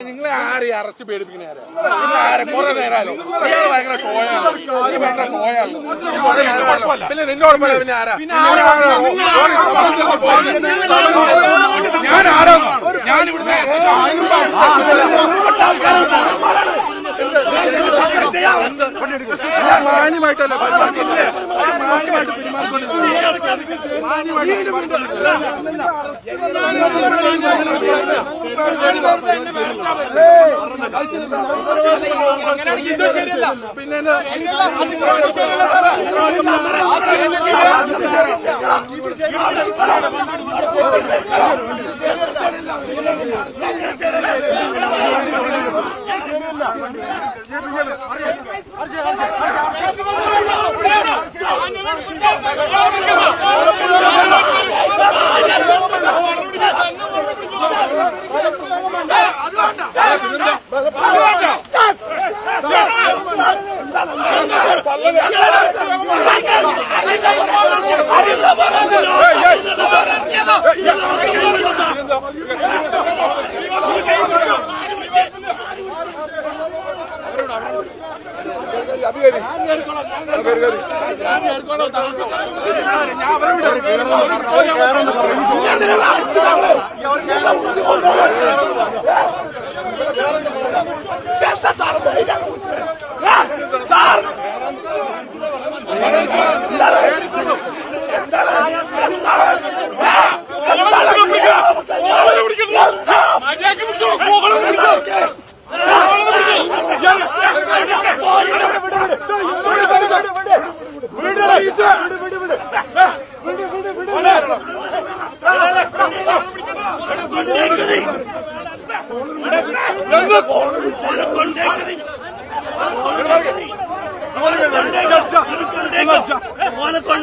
നിങ്ങളെ ആരെയും അറസ്റ്റ് പേടിപ്പിക്കണ ആരാ? ആരെ? കുറെ നേരമല്ലോ ഇയാൾ ഭയങ്കര ഷോയാണ്. ഭയങ്കര പിന്നെ നിന്നോട് പിന്നെ ആരാ? ആരാ? ഞാൻ ആരാ? ഞാൻ ഇവിടുത്തെ ഞാൻ മാന്യമായിട്ടല്ല പെരുമാറുന്നത്. ഞാൻ പിന്നെ പെരുമാറുന്നത് മാന്യമായിട്ട്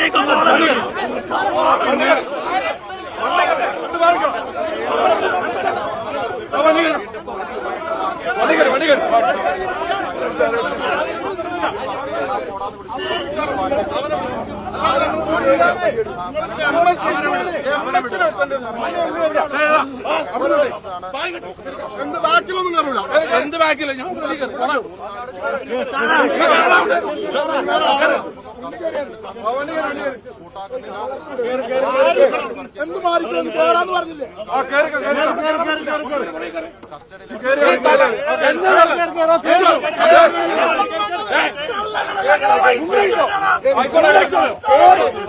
പിന്നെ എന്ത് ബാക്കിലൊന്നും കയറൂല എന്ത് ബാക്കില്ല ഞാൻ. എന്ത് മാറിക്കൊന്നും കേറാന്ന് പറഞ്ഞില്ലേ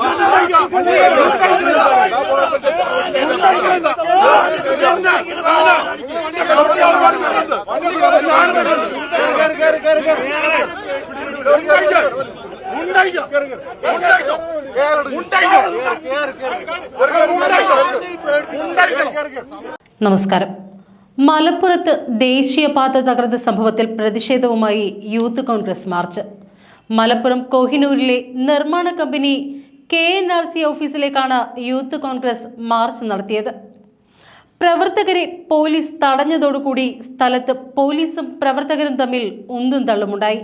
ആ, നമസ്കാരം. മലപ്പുറത്ത് ദേശീയപാത തകർന്ന സംഭവത്തിൽ പ്രതിഷേധവുമായി യൂത്ത് കോൺഗ്രസ് മാർച്ച്. മലപ്പുറം കോഹിനൂരിലെ നിർമ്മാണ company K N R C ഓഫീസിലേക്കാണ് യൂത്ത് കോൺഗ്രസ് മാർച്ച് നടത്തിയത്. പ്രവർത്തകരെ പോലീസ് തടഞ്ഞതോടുകൂടി സ്ഥലത്ത് പോലീസും പ്രവർത്തകരും തമ്മിൽ ഉന്തും തള്ളുമുണ്ടായി.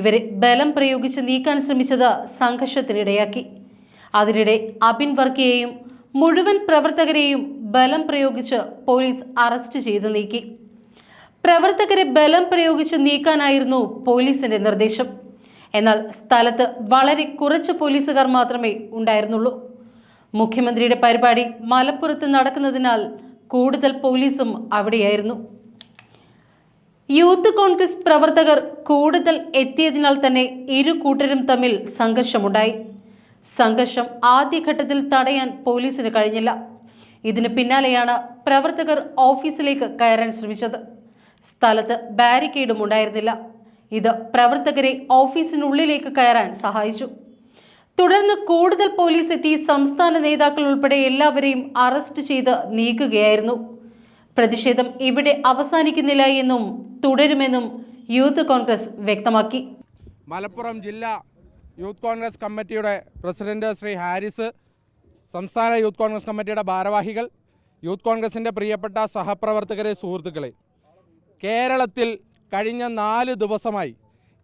ഇവരെ ബലം പ്രയോഗിച്ച് നീക്കാൻ ശ്രമിച്ചത് സംഘർഷത്തിനിടയാക്കി. അതിനിടെ അബിൻ വർക്കിയെയും മുഴുവൻ പ്രവർത്തകരെയും ബലം പ്രയോഗിച്ച് പോലീസ് അറസ്റ്റ് ചെയ്ത് നീക്കി. പ്രവർത്തകരെ ബലം പ്രയോഗിച്ച് നീക്കാനായിരുന്നു പോലീസിന്റെ നിർദ്ദേശം. എന്നാൽ സ്ഥലത്ത് വളരെ കുറച്ച് പോലീസുകാർ മാത്രമേ ഉണ്ടായിരുന്നുള്ളൂ. മുഖ്യമന്ത്രിയുടെ പരിപാടി മലപ്പുറത്ത് നടക്കുന്നതിനാൽ കൂടുതൽ പോലീസും അവിടെയായിരുന്നു. യൂത്ത് കോൺഗ്രസ് പ്രവർത്തകർ കൂടുതൽ എത്തിയതിനാൽ തന്നെ ഇരു കൂട്ടരും തമ്മിൽ സംഘർഷമുണ്ടായി. സംഘർഷം ആദ്യഘട്ടത്തിൽ തടയാൻ പോലീസിന് കഴിഞ്ഞില്ല. ഇതിന് പിന്നാലെയാണ് പ്രവർത്തകർ ഓഫീസിലേക്ക് കയറാൻ ശ്രമിച്ചത്. സ്ഥലത്ത് ബാരിക്കേഡും ഉണ്ടായിരുന്നില്ല. ഇത് പ്രവർത്തകരെ ഓഫീസിനുള്ളിലേക്ക് കയറാൻ സഹായിച്ചു. തുടർന്ന് കൂടുതൽ പോലീസ് എത്തി സംസ്ഥാന നേതാക്കൾ ഉൾപ്പെടെ എല്ലാവരെയും അറസ്റ്റ് ചെയ്ത് നീക്കുകയായിരുന്നു. പ്രതിഷേധം ഇവിടെ അവസാനിക്കുന്നില്ല എന്നും തുടരുമെന്നും യൂത്ത് കോൺഗ്രസ് വ്യക്തമാക്കി. മലപ്പുറം ജില്ലാ യൂത്ത് കോൺഗ്രസ് കമ്മിറ്റിയുടെ പ്രസിഡന്റ് ശ്രീ ഹാരിസ് സംസ്ഥാന യൂത്ത് കോൺഗ്രസ് കമ്മിറ്റിയുടെ ഭാരവാഹികൾ യൂത്ത് കോൺഗ്രസിന്റെ പ്രിയപ്പെട്ട സഹപ്രവർത്തകരെ സുഹൃത്തുക്കളെ കേരളത്തിൽ കഴിഞ്ഞ നാല് ദിവസമായി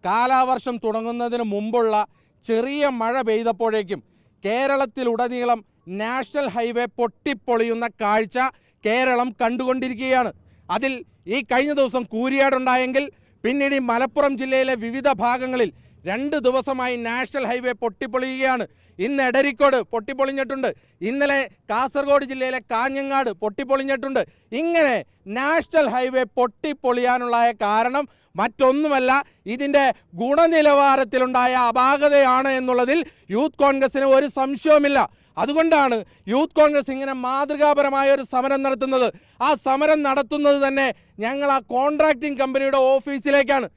കാലാവർഷം തുടങ്ങുന്നതിന് മുമ്പുള്ള ചെറിയ മഴ പെയ്തപ്പോഴേക്കും കേരളത്തിലുടനീളം നാഷണൽ ഹൈവേ പൊട്ടിപ്പൊളിയുന്ന കാഴ്ച കേരളം കണ്ടുകൊണ്ടിരിക്കുകയാണ്. അതിൽ ഈ കഴിഞ്ഞ ദിവസം കൂരിയാടുണ്ടായെങ്കിൽ പിന്നീട് മലപ്പുറം ജില്ലയിലെ വിവിധ ഭാഗങ്ങളിൽ രണ്ട് ദിവസമായി നാഷണൽ ഹൈവേ പൊട്ടിപ്പൊളിയുകയാണ്. ഇന്ന് എടരിക്കോട് പൊട്ടിപ്പൊളിഞ്ഞിട്ടുണ്ട്. ഇന്നലെ കാസർഗോഡ് ജില്ലയിലെ കാഞ്ഞങ്ങാട് പൊട്ടിപ്പൊളിഞ്ഞിട്ടുണ്ട്. ഇങ്ങനെ നാഷണൽ ഹൈവേ പൊട്ടിപ്പൊളിയാനുള്ള കാരണം മറ്റൊന്നുമല്ല ഇതിന്റെ ഗുണനിലവാരത്തിലുണ്ടായ അപാകതയാണ് എന്നുള്ളതിൽ യൂത്ത് കോൺഗ്രസിന് ഒരു സംശയവുമില്ല. അതുകൊണ്ടാണ് യൂത്ത് കോൺഗ്രസ് ഇങ്ങനെ മാതൃകാപരമായ ഒരു സമരം നടത്തുന്നത്. ആ സമരം നടത്തുന്നത് തന്നെ ഞങ്ങൾ ആ കോൺട്രാക്റ്റിംഗ് കമ്പനിയുടെ ഓഫീസിലേക്കാണ്.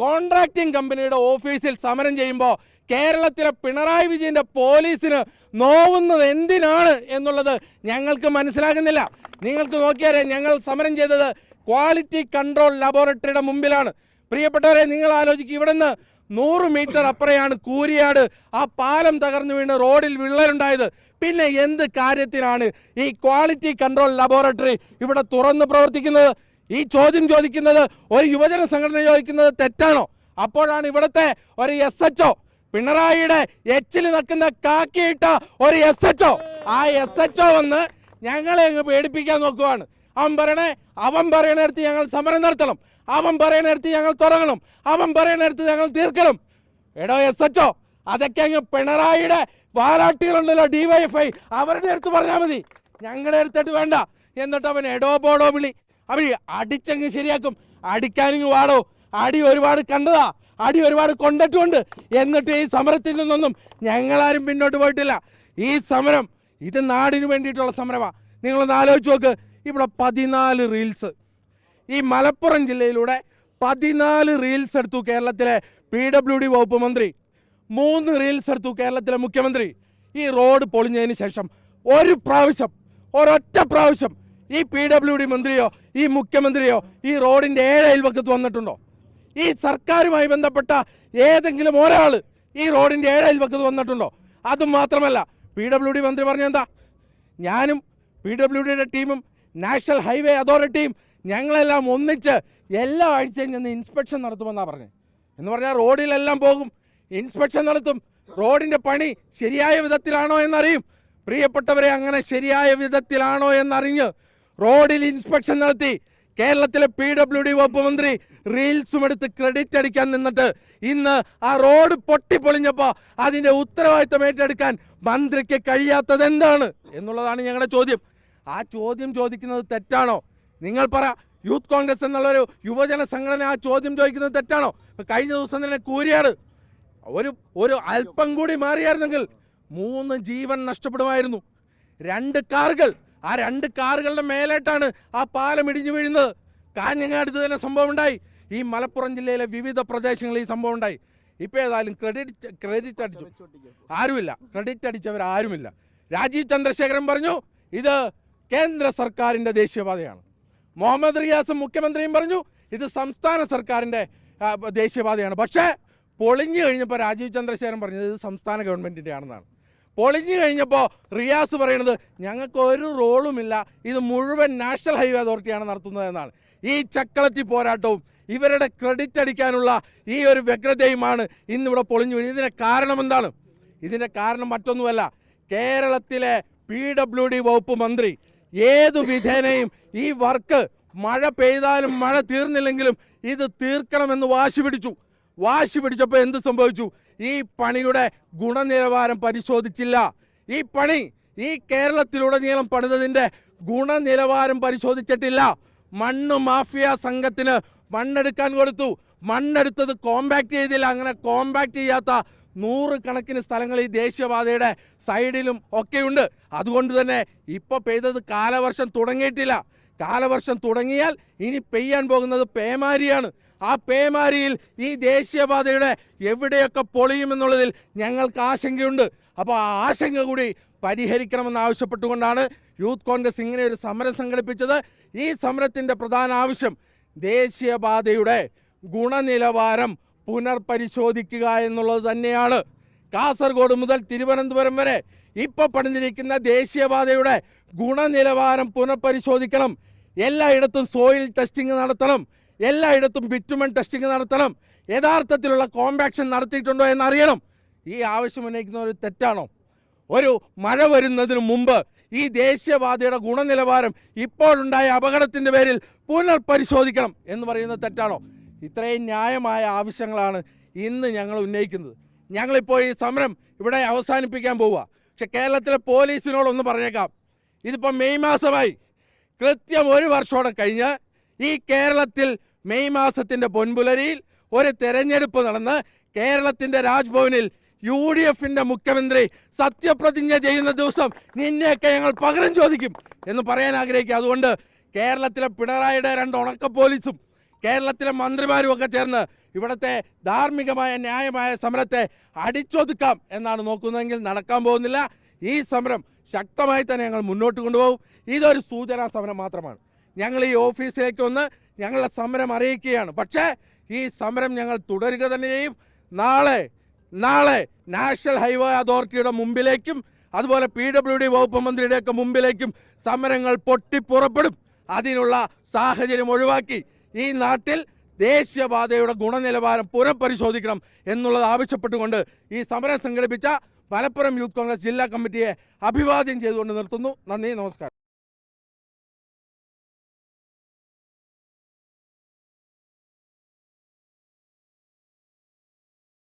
കോൺട്രാക്റ്റിംഗ് കമ്പനിയുടെ ഓഫീസിൽ സമരം ചെയ്യുമ്പോൾ കേരളത്തിലെ പിണറായി വിജയന്റെ പോലീസിന് നോവുന്നത് എന്തിനാണ് എന്നുള്ളത് ഞങ്ങൾക്ക് മനസ്സിലാകുന്നില്ല. നിങ്ങൾക്ക് നോക്കിയാലേ ഞങ്ങൾ സമരം ചെയ്തത് ക്വാളിറ്റി കൺട്രോൾ ലബോറട്ടറിയുടെ മുമ്പിലാണ്. പ്രിയപ്പെട്ടവരെ നിങ്ങൾ ആലോചിക്കുക ഇവിടുന്ന് നൂറ് മീറ്റർ അപ്പുറയാണ് കൂരിയാട്. ആ പാലം തകർന്നു വീണ് റോഡിൽ വിള്ളലുണ്ടായത്. പിന്നെ എന്ത് കാര്യത്തിനാണ് ഈ ക്വാളിറ്റി കൺട്രോൾ ലബോറട്ടറി ഇവിടെ തുറന്ന് പ്രവർത്തിക്കുന്നത്? ഈ ചോദ്യം ചോദിക്കുന്നത് ഒരു യുവജന സംഘടന ചോദിക്കുന്നത് തെറ്റാണോ? അപ്പോഴാണ് ഇവിടുത്തെ ഒരു എസ് എച്ച് പിണറായിയുടെ എച്ചിൽ നിൽക്കുന്ന കാക്കിയിട്ട ഒരു എസ് എച്ച് ആ എസ് എച്ച് വന്ന് ഞങ്ങളെ അങ്ങ് പേടിപ്പിക്കാൻ നോക്കുവാണ്. അവൻ പറയണേ അവൻ പറയണടുത്ത് ഞങ്ങൾ സമരം നടത്തണം. അവൻ പറയണടുത്ത് ഞങ്ങൾ തുടങ്ങണം. അവൻ പറയണടുത്ത് ഞങ്ങൾ തീർക്കണം. എടോ എസ് എച്ച് അതൊക്കെ അങ്ങ് പിണറായിയുടെ വാലാട്ടികളുണ്ടല്ലോ ഡിവൈഎഫ്ഐ അവരുടെ അടുത്ത് പറഞ്ഞാൽ മതി. ഞങ്ങളുടെ അടുത്തിട്ട് വേണ്ട. എന്നിട്ട് അവൻ എടോ പോടോ വിളി. അവൻ അടിച്ചങ്ങ് ശരിയാക്കും. അടിക്കാനിങ്ങ് വാടോ. അടി ഒരുപാട് കണ്ടതാ. അടി ഒരുപാട് കൊണ്ടിട്ടുണ്ട്. എന്നിട്ട് ഈ സമരത്തിൽ നിന്നൊന്നും ഞങ്ങളാരും പിന്നോട്ട് പോയിട്ടില്ല. ഈ സമരം ഇത് നാടിന് വേണ്ടിയിട്ടുള്ള സമരമാണ് നിങ്ങളൊന്ന് ആലോചിച്ച് നോക്ക്. ഇവിടെ പതിനാല് റീൽസ് ഈ മലപ്പുറം ജില്ലയിലൂടെ പതിനാല് റീൽസ് എടുത്തു കേരളത്തിലെ പി ഡബ്ല്യു ഡി വകുപ്പ് മന്ത്രി. മൂന്ന് റീൽസ് എടുത്തു കേരളത്തിലെ മുഖ്യമന്ത്രി. ഈ റോഡ് പൊളിഞ്ഞതിന് ശേഷം ഒരു പ്രാവശ്യം ഒരൊറ്റ പ്രാവശ്യം ഈ പി ഡബ്ല്യു ഡി മന്ത്രിയോ ഈ മുഖ്യമന്ത്രിയോ ഈ റോഡിന്റെ ഏഴ് അയൽവക്കത്ത് വന്നിട്ടുണ്ടോ? ഈ സർക്കാരുമായി ബന്ധപ്പെട്ട ഏതെങ്കിലും ഒരാൾ ഈ റോഡിന്റെ ഏഴ് അയൽവക്കത്ത് വന്നിട്ടുണ്ടോ? അതും മാത്രമല്ല പി ഡബ്ല്യു ഡി മന്ത്രി പറഞ്ഞെന്താ ഞാനും പി ഡബ്ല്യു ഡിയുടെ ടീമും നാഷണൽ ഹൈവേ അതോറിറ്റിയും ഞങ്ങളെല്ലാം ഒന്നിച്ച് എല്ലാ ആഴ്ചയും ചെന്ന് ഇൻസ്പെക്ഷൻ നടത്തുമെന്നാണ് പറഞ്ഞത് എന്ന് പറഞ്ഞാൽ റോഡിലെല്ലാം പോകും ഇൻസ്പെക്ഷൻ നടത്തും. റോഡിന്റെ പണി ശരിയായ വിധത്തിലാണോ എന്നറിയും. പ്രിയപ്പെട്ടവരെ അങ്ങനെ ശരിയായ വിധത്തിലാണോ എന്നറിഞ്ഞ് റോഡിൽ ഇൻസ്പെക്ഷൻ നടത്തി. കേരളത്തിലെ പി ഡബ്ല്യു ഡി വകുപ്പ് മന്ത്രി റീൽസും എടുത്ത് ക്രെഡിറ്റ് അടിക്കാൻ നിന്നിട്ട് ഇന്ന് ആ റോഡ് പൊട്ടിപ്പൊളിഞ്ഞപ്പോൾ അതിന്റെ ഉത്തരവാദിത്തം ഏറ്റെടുക്കാൻ മന്ത്രിക്ക് കഴിയാത്തത് എന്താണ് എന്നുള്ളതാണ് ഞങ്ങളുടെ ചോദ്യം. ആ ചോദ്യം ചോദിക്കുന്നത് തെറ്റാണോ? നിങ്ങൾ പറ. യൂത്ത് കോൺഗ്രസ് എന്നുള്ളൊരു യുവജന സംഘടന ആ ചോദ്യം ചോദിക്കുന്നത് തെറ്റാണോ? കഴിഞ്ഞ ദിവസം തന്നെ കൂരിയാട് ഒരു ഒരു അല്പം കൂടി മാറിയായിരുന്നെങ്കിൽ മൂന്ന് ജീവൻ നഷ്ടപ്പെടുമായിരുന്നു. രണ്ട് കാറുകൾ ആ രണ്ട് കാറുകളുടെ മേലേട്ടാണ് ആ പാലം ഇടിഞ്ഞു വീഴുന്നത്. കാഞ്ഞങ്ങാട് തന്നെ സംഭവം ഉണ്ടായി. ഈ മലപ്പുറം ജില്ലയിലെ വിവിധ പ്രദേശങ്ങളിൽ ഈ സംഭവം ഉണ്ടായി. ഇപ്പൊ ഏതായാലും ക്രെഡിറ്റ് ക്രെഡിറ്റ് അടിച്ചു. ആരുമില്ല. ക്രെഡിറ്റ് അടിച്ചവർ ആരുമില്ല. രാജീവ് ചന്ദ്രശേഖരൻ പറഞ്ഞു ഇത് കേന്ദ്ര സർക്കാരിന്റെ ദേശീയപാതയാണ്. മുഹമ്മദ് റിയാസും മുഖ്യമന്ത്രിയും പറഞ്ഞു ഇത് സംസ്ഥാന സർക്കാരിന്റെ ആ, ദേശീയപാതയാണ്. പക്ഷേ പൊളിഞ്ഞു കഴിഞ്ഞപ്പോൾ രാജീവ് ചന്ദ്രശേഖരൻ പറഞ്ഞത് ഇത് സംസ്ഥാന ഗവൺമെന്റിന്റെ ആണെന്നാണ് പൊളിഞ്ഞു കഴിഞ്ഞപ്പോൾ റിയാസ് പറയുന്നത് ഞങ്ങൾക്ക് ഒരു റോളുമില്ല ഇത് മുഴുവൻ നാഷണൽ ഹൈവേ അതോറിറ്റിയാണ് നടത്തുന്നത് എന്നാണ്. ഈ ചക്കളത്തി പോരാട്ടവും ഇവരുടെ ക്രെഡിറ്റ് അടിക്കാനുള്ള ഈ ഒരു വ്യഗ്രതയുമാണ് ഇന്നിവിടെ പൊളിഞ്ഞു വീഴുന്നത് ഇതിന്റെ കാരണം എന്താണ്? ഇതിന്റെ കാരണം മറ്റൊന്നുമല്ല. കേരളത്തിലെ പി ഡബ്ല്യു ഡി വകുപ്പ് മന്ത്രി ഏതു വിധേനയും ഈ വർക്ക് മഴ പെയ്താലും മഴ തീർന്നില്ലെങ്കിലും ഇത് തീർക്കണമെന്ന് വാശി പിടിച്ചു. വാശി പിടിച്ചപ്പോൾ എന്ത് സംഭവിച്ചു? ഈ പണിയുടെ ഗുണനിലവാരം പരിശോധിച്ചില്ല. ഈ പണി ഈ കേരളത്തിലുടനീളം പണിതതിന്റെ ഗുണനിലവാരം പരിശോധിച്ചിട്ടില്ല. മണ്ണ് മാഫിയ സംഘത്തിന് മണ്ണെടുക്കാൻ കൊടുത്തു. മണ്ണെടുത്തത് കോമ്പാക്ട് ചെയ്തില്ല. അങ്ങനെ കോമ്പാക്ട് ചെയ്യാത്ത നൂറുകണക്കിന് സ്ഥലങ്ങൾ ഈ ദേശീയപാതയുടെ സൈഡിലും ഒക്കെയുണ്ട്. അതുകൊണ്ട് തന്നെ ഇപ്പൊ പെയ്തത് കാലവർഷം തുടങ്ങിയിട്ടില്ല. കാലവർഷം തുടങ്ങിയാൽ ഇനി പെയ്യാൻ പോകുന്നത് പേമാരിയാണ്. ആ പേമാരിയിൽ ഈ ദേശീയപാതയുടെ എവിടെയൊക്കെ പൊളിയുമെന്നുള്ളതിൽ ഞങ്ങൾക്ക് ആശങ്കയുണ്ട്. അപ്പോൾ ആ ആശങ്ക കൂടി പരിഹരിക്കണമെന്ന് ആവശ്യപ്പെട്ടുകൊണ്ടാണ് യൂത്ത് കോൺഗ്രസ് ഇങ്ങനെ ഒരു സമരം സംഘടിപ്പിച്ചത്. ഈ സമരത്തിന്റെ പ്രധാന ആവശ്യം ദേശീയപാതയുടെ ഗുണനിലവാരം പുനർപരിശോധിക്കുക എന്നുള്ളത് തന്നെയാണ്. കാസർഗോഡ് മുതൽ തിരുവനന്തപുരം വരെ ഇപ്പോൾ പണിഞ്ഞിരിക്കുന്ന ദേശീയപാതയുടെ ഗുണനിലവാരം പുനഃപരിശോധിക്കണം എല്ലായിടത്തും സോയിൽ ടെസ്റ്റിംഗ് നടത്തണം. എല്ലായിടത്തും ബിറ്റുമൻ ടെസ്റ്റിംഗ് നടത്തണം. യഥാർത്ഥത്തിലുള്ള കോമ്പാക്ഷൻ നടത്തിയിട്ടുണ്ടോ എന്നറിയണം. ഈ ആവശ്യം ഉന്നയിക്കുന്ന ഒരു തെറ്റാണോ? ഒരു മഴ വരുന്നതിന് മുമ്പ് ഈ ദേശീയപാതയുടെ ഗുണനിലവാരം ഇപ്പോഴുണ്ടായ അപകടത്തിന്റെ പേരിൽ പുനർപരിശോധിക്കണം എന്ന് പറയുന്ന തെറ്റാണോ? ഇത്രയും ന്യായമായ ആവശ്യങ്ങളാണ് ഇന്ന് ഞങ്ങൾ ഉന്നയിക്കുന്നത്. ഞങ്ങളിപ്പോൾ ഈ സമരം ഇവിടെ അവസാനിപ്പിക്കാൻ പോവുക. പക്ഷെ കേരളത്തിലെ പോലീസിനോടൊന്ന് പറഞ്ഞേക്കാം. ഇതിപ്പോൾ മെയ് മാസമായി. കൃത്യം ഒരു വർഷമോടെ കഴിഞ്ഞ് ഈ കേരളത്തിൽ മെയ് മാസത്തിന്റെ പൊൻപുലരിയിൽ ഒരു തെരഞ്ഞെടുപ്പ് നടന്ന് കേരളത്തിന്റെ രാജ്ഭവനിൽ യു ഡി എഫിന്റെ മുഖ്യമന്ത്രി സത്യപ്രതിജ്ഞ ചെയ്യുന്ന ദിവസം നിന്നെയൊക്കെ ഞങ്ങൾ പകരം ചോദിക്കും എന്ന് പറയാൻ ആഗ്രഹിക്കുക. അതുകൊണ്ട് കേരളത്തിലെ പിണറായിയുടെ രണ്ട് ഉണക്ക പോലീസും കേരളത്തിലെ മന്ത്രിമാരും ഒക്കെ ചേർന്ന് ഇവിടുത്തെ ധാർമ്മികമായ ന്യായമായ സമരത്തെ അടിച്ചൊതുക്കാം എന്നാണ് നോക്കുന്നതെങ്കിൽ നടക്കാൻ പോകുന്നില്ല. ഈ സമരം ശക്തമായി തന്നെ ഞങ്ങൾ മുന്നോട്ട് കൊണ്ടുപോകും. ഇതൊരു സൂചനാ സമരം മാത്രമാണ്. ഞങ്ങൾ ഈ ഓഫീസിലേക്ക് വന്ന് ഞങ്ങളുടെ സമരം അറിയിക്കുകയാണ്. പക്ഷേ ഈ സമരം ഞങ്ങൾ തുടരുക തന്നെ ചെയ്യും. നാളെ നാളെ നാഷണൽ ഹൈവേ അതോറിറ്റിയുടെ മുമ്പിലേക്കും അതുപോലെ പി ഡബ്ല്യു ഡി വകുപ്പ് മന്ത്രിയുടെയൊക്കെ മുമ്പിലേക്കും സമരങ്ങൾ പൊട്ടിപ്പുറപ്പെടും. അതിനുള്ള സാഹചര്യം ഒഴിവാക്കി ഈ നാട്ടിൽ ദേശീയപാതയുടെ ഗുണനിലവാരം പുനഃപരിശോധിക്കണം എന്നുള്ളത് ആവശ്യപ്പെട്ടുകൊണ്ട് ഈ സമരം സംഘടിപ്പിച്ച മലപ്പുറം യൂത്ത് കോൺഗ്രസ് ജില്ലാ കമ്മിറ്റിയെ അഭിവാദ്യം ചെയ്തുകൊണ്ട് നിർത്തുന്നു. നന്ദി നമസ്കാരം.